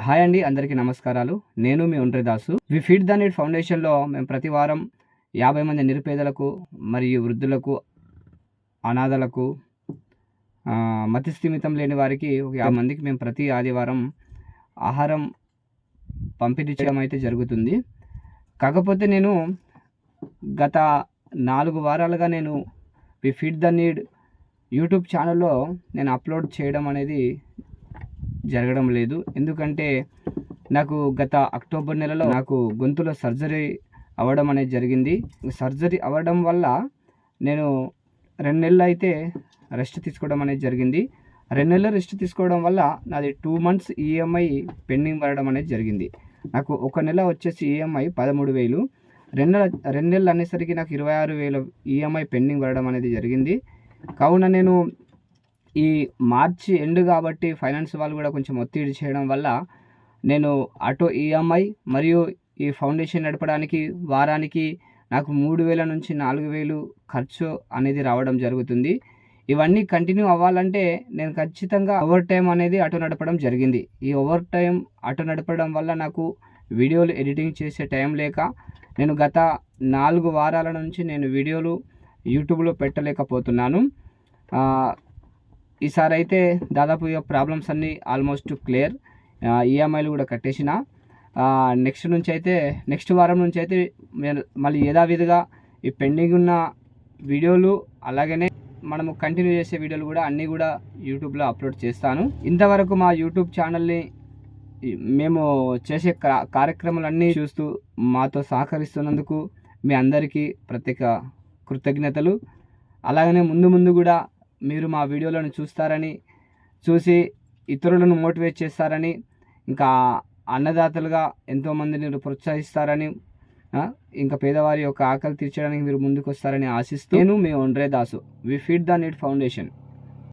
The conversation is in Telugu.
హాయ్ అండి అందరికీ నమస్కారాలు. నేను మీ Dasu. We feed the need ఫౌండేషన్లో మేము ప్రతి వారం యాభై మంది నిరుపేదలకు మరియు వృద్ధులకు అనాథలకు ఆ, మతి స్థిమితం లేని వారికి ఒక యాభై మందికి మేము ప్రతి ఆదివారం ఆహారం పంపిణీ చేయడం అయితే జరుగుతుంది. కాకపోతే నేను గత నాలుగు వారాలుగా నేను we feed the need YouTube ఛానల్లో నేను అప్లోడ్ చేయడం అనేది జరగడం లేదు. ఎందుకంటే నాకు గత అక్టోబర్ నెలలో నాకు గొంతులో సర్జరీ అవ్వడం అనేది జరిగింది. సర్జరీ అవ్వడం వల్ల నేను రెండు నెలలు అయితే రెస్ట్ తీసుకోవడం అనేది జరిగింది. రెండు నెలలు రెస్ట్ తీసుకోవడం వల్ల నాది టూ మంత్స్ ఈఎంఐ పెండింగ్ పడడం అనేది జరిగింది. నాకు ఒక నెల వచ్చేసి ఈఎంఐ పదమూడు వేలు. రెండు నెల రెండు నెలలు అనేసరికి నాకు ఇరవై ఆరు వేల ఈఎంఐ పెండింగ్ పడడం అనేది జరిగింది. కావున నేను ఈ మార్చి ఎండ్ కాబట్టి ఫైనాన్స్ వాళ్ళు కూడా కొంచెం ఒత్తిడి చేయడం వల్ల నేను ఆటో ఈఎంఐ మరియు ఈ ఫౌండేషన్ నడపడానికి వారానికి నాకు మూడు వేల నుంచి నాలుగు వేలు ఖర్చు అనేది రావడం జరుగుతుంది. ఇవన్నీ కంటిన్యూ అవ్వాలంటే నేను ఖచ్చితంగా ఓవర్ టైం అనేది ఆటో నడపడం జరిగింది. ఈ ఓవర్ టైం ఆటో నడపడం వల్ల నాకు వీడియోలు ఎడిటింగ్ చేసే టైం లేక నేను గత నాలుగు వారాల నుంచి నేను వీడియోలు యూట్యూబ్లో పెట్టలేకపోతున్నాను. ఈసారి అయితే దాదాపు ఇక ప్రాబ్లమ్స్ అన్నీ ఆల్మోస్ట్ క్లియర్ ఈఎంఐలు కూడా కట్టేసిన. నెక్స్ట్ నుంచి అయితే నెక్స్ట్ వారం నుంచి అయితే మళ్ళీ యథావిధిగా ఈ పెండింగ్ ఉన్న వీడియోలు అలాగనే మనము కంటిన్యూ చేసే వీడియోలు కూడా అన్నీ కూడా యూట్యూబ్లో అప్లోడ్ చేస్తాను. ఇంతవరకు మా యూట్యూబ్ ఛానల్ని మేము చేసే కార్యక్రమాలన్నీ చూస్తూ మాతో సహకరిస్తున్నందుకు మీ అందరికీ ప్రత్యేక కృతజ్ఞతలు. అలాగనే ముందు ముందు కూడా మీరు మా వీడియోలను చూస్తారని చూసి ఇతరులను మోటివేట్ చేస్తారని ఇంకా అన్నదాతలుగా ఎంతోమందిని ప్రోత్సహిస్తారని ఇంకా పేదవారి యొక్క ఆకలి తీర్చడానికి మీరు ముందుకు వస్తారని ఆశిస్తూ నేను మీ ఒండ్రే Dasu we feed the need foundation